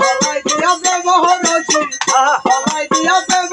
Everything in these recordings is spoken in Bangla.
হলাই দিয়া দেব হরসি হলাই দিয়া দেব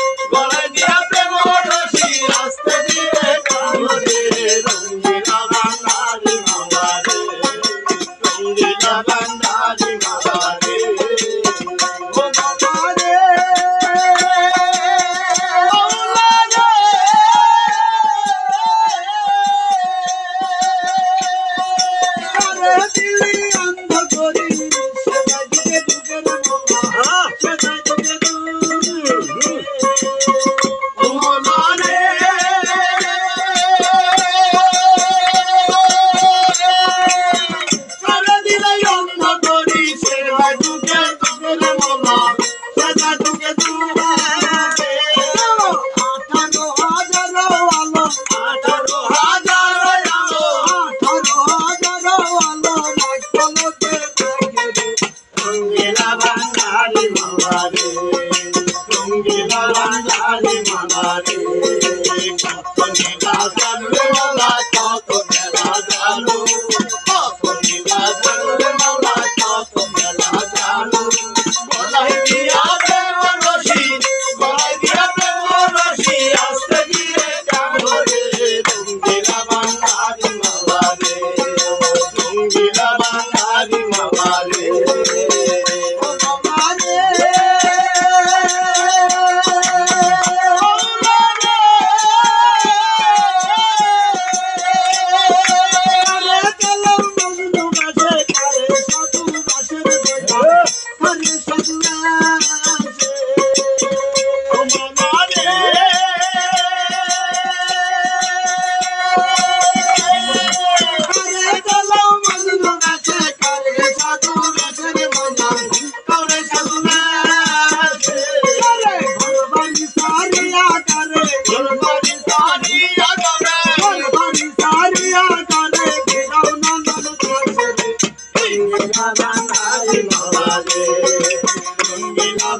Thank you.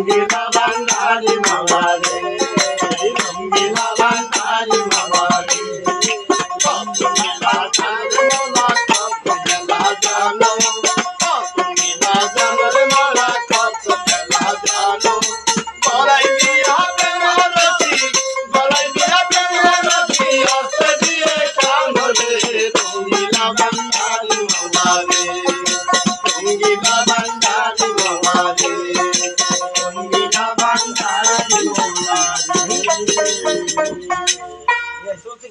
রঙ্গিলা বান্দারি মামা রে রঙ্গিলা বান্দারি মামা রে রঙ্গিলা বান্দারি মামা কত গেলা জানো কত গেলা জানো রে মারা কত গেলা জানো বলাই দিয়া প্রেমের রতি বলাই দিয়া প্রেমের রতি অস্ত দিয়ে কাম রে রঙ্গিলা বান্দারি